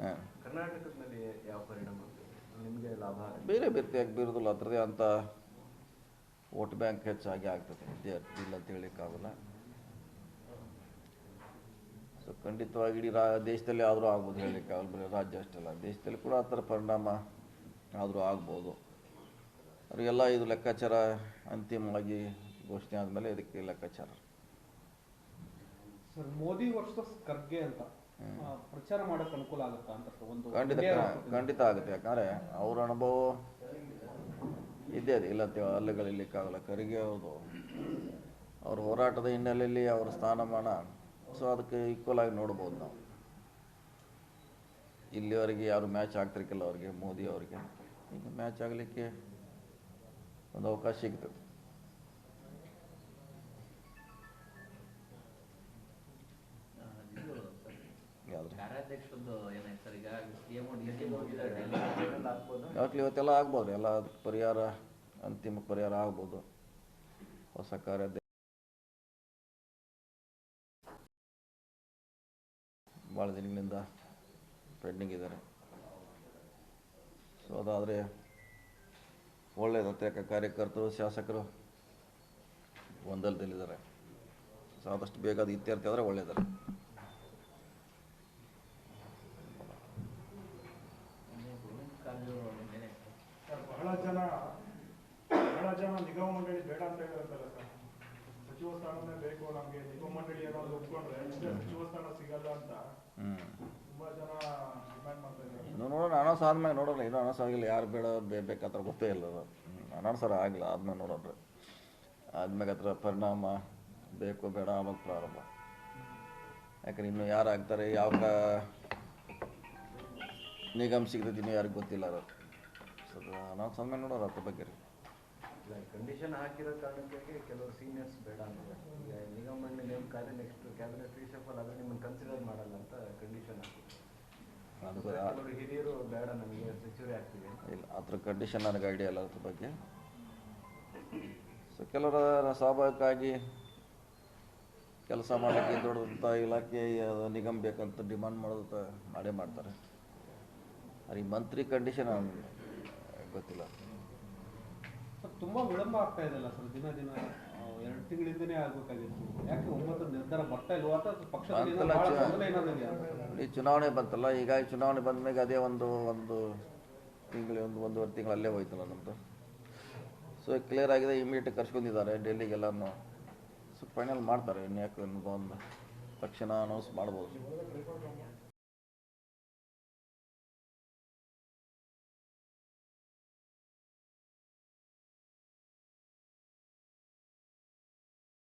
ಹಾಂ. ಕರ್ನಾಟಕದಲ್ಲಿ ಯಾವ ಪರಿಣಾಮ ನಿಮಗೆ ಲಾಭ ಬೇರೆ ಬೇರೆ ಬೀರೋದಿಲ್ಲ ಅದರದೇ ಅಂತ ವೋಟ್ ಬ್ಯಾಂಕ್ ಹೆಚ್ಚಾಗಿ ಆಗ್ತದೆ. ಇಲ್ಲ ಅಂತ ಹೇಳಿಕ್ಕಾಗಲ್ಲ ಸೊ ಖಂಡಿತವಾಗಿ ಇಡೀ ರಾ ದೇಶದಲ್ಲಿ ಆದರೂ ಆಗ್ಬೋದು ಹೇಳಲಿಕ್ಕಾಗಲ್ಲ ಬರೀ ರಾಜ್ಯ ಅಷ್ಟೆಲ್ಲ ದೇಶದಲ್ಲಿ ಕೂಡ ಆ ಥರ ಪರಿಣಾಮ ಆದರೂ ಆಗ್ಬೋದು. ಅವರಿಗೆಲ್ಲ ಇದು ಲೆಕ್ಕಾಚಾರ ಅಂತಿಮವಾಗಿ ಘೋಷಣೆ ಆದಮೇಲೆ ಇದಕ್ಕೆ ಲೆಕ್ಕಾಚಾರ. ಸರ್ ಮೋದಿ ವರ್ಸಸ್ ಖರ್ಗೆ ಅಂತ. ಪ್ರಚಾರ ಮಾಡಕ್ ಅನುಕೂಲ ಆಗುತ್ತಾ ಅಂತ ಒಂದು ಖಂಡಿತ ಖಂಡಿತ ಆಗುತ್ತೆ. ಯಾಕಂದರೆ ಅವ್ರ ಅನುಭವ ಇದ್ದೇ ಅದೇ ಇಲ್ಲ ಅಂತ ಅಲ್ಲಗಳಿರ್ಲಿಕ್ಕಾಗಲ್ಲ ಕರಿಗೆ ಅವ್ರದ್ದು ಅವ್ರ ಹೋರಾಟದ ಹಿನ್ನೆಲೆಯಲ್ಲಿ ಅವರ ಸ್ಥಾನಮಾನ. ಸೊ ಅದಕ್ಕೆ ಈಕ್ವಲ್ ಆಗಿ ನೋಡ್ಬೋದು ನಾವು. ಇಲ್ಲಿವರೆಗೆ ಯಾರು ಮ್ಯಾಚ್ ಆಗ್ತಿರ್ಕಿಲ್ಲ ಅವ್ರಿಗೆ ಮೋದಿ ಅವರಿಗೆ. ಈಗ ಮ್ಯಾಚ್ ಆಗಲಿಕ್ಕೆ ಒಂದು ಅವಕಾಶ ಸಿಗ್ತದೆ. ಯಾಕೆ ಇವತ್ತೆಲ್ಲ ಆಗ್ಬೋದು. ಎಲ್ಲ ಪರಿಹಾರ ಅಂತಿಮ ಪರಿಹಾರ ಆಗ್ಬೋದು. ಹೊಸ ಕಾರ್ಯಾಧ್ಯಕ್ಷ ಭಾಳ ದಿನಗಳಿಂದ ಪೆಂಡಿಂಗ್ ಇದ್ದಾರೆ. ಸೊ ಅದಾದರೆ ಒಳ್ಳೆಯದಂತೆ ಯಾಕೆ ಕಾರ್ಯಕರ್ತರು ಶಾಸಕರು ಗೊಂದಲದಲ್ಲಿದ್ದಾರೆ. ಸೊ ಆದಷ್ಟು ಬೇಗ ಅದು ಇತ್ಯರ್ಥ ಆದರೆ ಒಳ್ಳೆಯದಾರೆ ಕಾರಜೋಳ ನೆನೆ ಸರ್, ಬಹಳ ಜನ ಬಹಳ ಜನ ನಿಗಮ ಮಂಡಳಿ ಬೇಡ ಅಂತ ಹೇಳಿರ್ತಾರೆ ಸರ್ ಸಚಿವ ಸ್ಥಾನನೇ ಬೇಕು ನಮ್ಗೆ ನಿಗಮ ಮಂಡಳಿ ಏನಾದ್ರು ಒಪ್ಕೊಂಡ್ರೆ ಸಚಿವ ಸ್ಥಾನ ಸಿಗಲ್ಲ ಅಂತ. ಹ್ಞೂ ತುಂಬಾ ಜನ ಡಿಮ್ಯಾಂಡ್ ಮಾಡ್ತಾ ಇದ್ದಾರೆ. ಇನ್ನು ನೋಡೋಣ ಅನೌನ್ಸ್ ಆದ್ಮೇಲೆ ನೋಡೋಣ. ಇನ್ನೂ ಅನೌನ್ಸ್ ಆಗಿಲ್ಲ ಯಾರು ಬೇಡ ಬೇ ಬೇಕಾತ್ರ ಗೊತ್ತೇ ಇಲ್ಲ. ಅದು ಅನೌನ್ಸ್ ಆಗಿಲ್ಲ ಆದ್ಮೇಲೆ ನೋಡೋಣ. ಆದ್ಮೇಲೆ ಅದರ ಪರಿಣಾಮ ಬೇಕು ಬೇಡ ಆವಾಗ ಪ್ರಾರಂಭ. ಯಾಕಂದ್ರೆ ಇನ್ನು ಯಾರು ಆಗ್ತಾರೆ ಯಾವ ನಿಗಮ ಸಿಗ್ತದೆ ಇನ್ನೂ ಯಾರಿಗೂ ಗೊತ್ತಿಲ್ಲ ಅದು. ಸೊ ಅನೌನ್ಸ್ ಆದ್ಮೇಲೆ ನೋಡೋರು ಅದ್ರ ಬಗ್ಗೆ. ರೀ ಕಂಡೀಷನ್ ಹಾಕಿರೋ ಕಾರಣಕ್ಕೆ ಕೆಲವರು ಸೀನಿಯರ್ಸ್ ಬೇಡ ಅಂತಾರೆ ಈಗ ನಿಗಮ ಮಂಡಳಿ ನೇಮಕ ಆದ್ರೆ ನೆಕ್ಸ್ಟ್ ಕ್ಯಾಬಿನೆಟ್ ರೀಶಫಲ್ ಆದ್ರೆ ನಿಮ್ಮನ್ನು ಕನ್ಸಿಡರ್ ಮಾಡಲ್ಲ ಅಂತ ಕಂಡೀಷನ್ ಅದು ಕೆಲವರು ಹಿರಿಯರು ಬೇಡ ನಮಗೆ ಸಚಿವರೇ ಆಗ್ತೀವಿ ಇಲ್ಲ ಅದ್ರ ಕಂಡೀಷನ್ ನನಗೆ ಐಡಿಯಾ ಇಲ್ಲ ಅದ್ರ ಬಗ್ಗೆ. ಸೊ ಕೆಲವರ ಸ್ವಾಭಾವಿಕವಾಗಿ ಕೆಲಸ ಮಾಡಲಿಕ್ಕೆ ದೊಡ್ಡದಂಥ ಇಲಾಖೆ ನಿಗಮ ಬೇಕಂತ ಡಿಮಾಂಡ್ ಮಾಡೋದಂತ ಮಾಡೇ ಮಾಡ್ತಾರೆ. ಅದು ಈ ಮಂತ್ರಿ ಕಂಡೀಷನ್ ಗೊತ್ತಿಲ್ಲ. ಸರ್ ತುಂಬಾ ವಿಳಂಬ ಆಗ್ತಾ ಇದೆಯಲ್ಲ ಸರ್ ದಿನ ದಿನ? ಎರಡು ತಿಂಗಳಿಂದನೇ ಆಗ್ಬೇಕಾಗಿತ್ತು. ಯಾಕೆ ಒಂಬತ್ತು ನಿರ್ಧಾರ ಬರ್ತಾ ಇಲ್ವಾ? ಅಥವಾ ಪಕ್ಷದಲ್ಲಿ? ಈ ಚುನಾವಣೆ ಬಂತಲ್ಲ ಹೀಗಾಗಿ ಚುನಾವಣೆ ಬಂದ ಮೇಲೆ ಅದೇ ಒಂದು ಒಂದು ತಿಂಗಳು ಒಂದು ಒಂದೂವರೆ ತಿಂಗಳು ಅಲ್ಲೇ ಹೋಯ್ತಲ್ಲ ನಮ್ಮದು ಸೊ ಕ್ಲಿಯರ್ ಆಗಿದೆ ಇಮಿಡಿಯೇಟ್ ಕರ್ಸ್ಕೊಂಡಿದ್ದಾರೆ ಡೆಲ್ಲಿಗೆಲ್ಲನೂ. ಸೊ ಫೈನಲ್ ಮಾಡ್ತಾರೆ ಇನ್ಯಾಕೆ ಯಾಕೆ ಒಂದು ತಕ್ಷಣ ಅನೌನ್ಸ್ ಮಾಡ್ಬೋದು.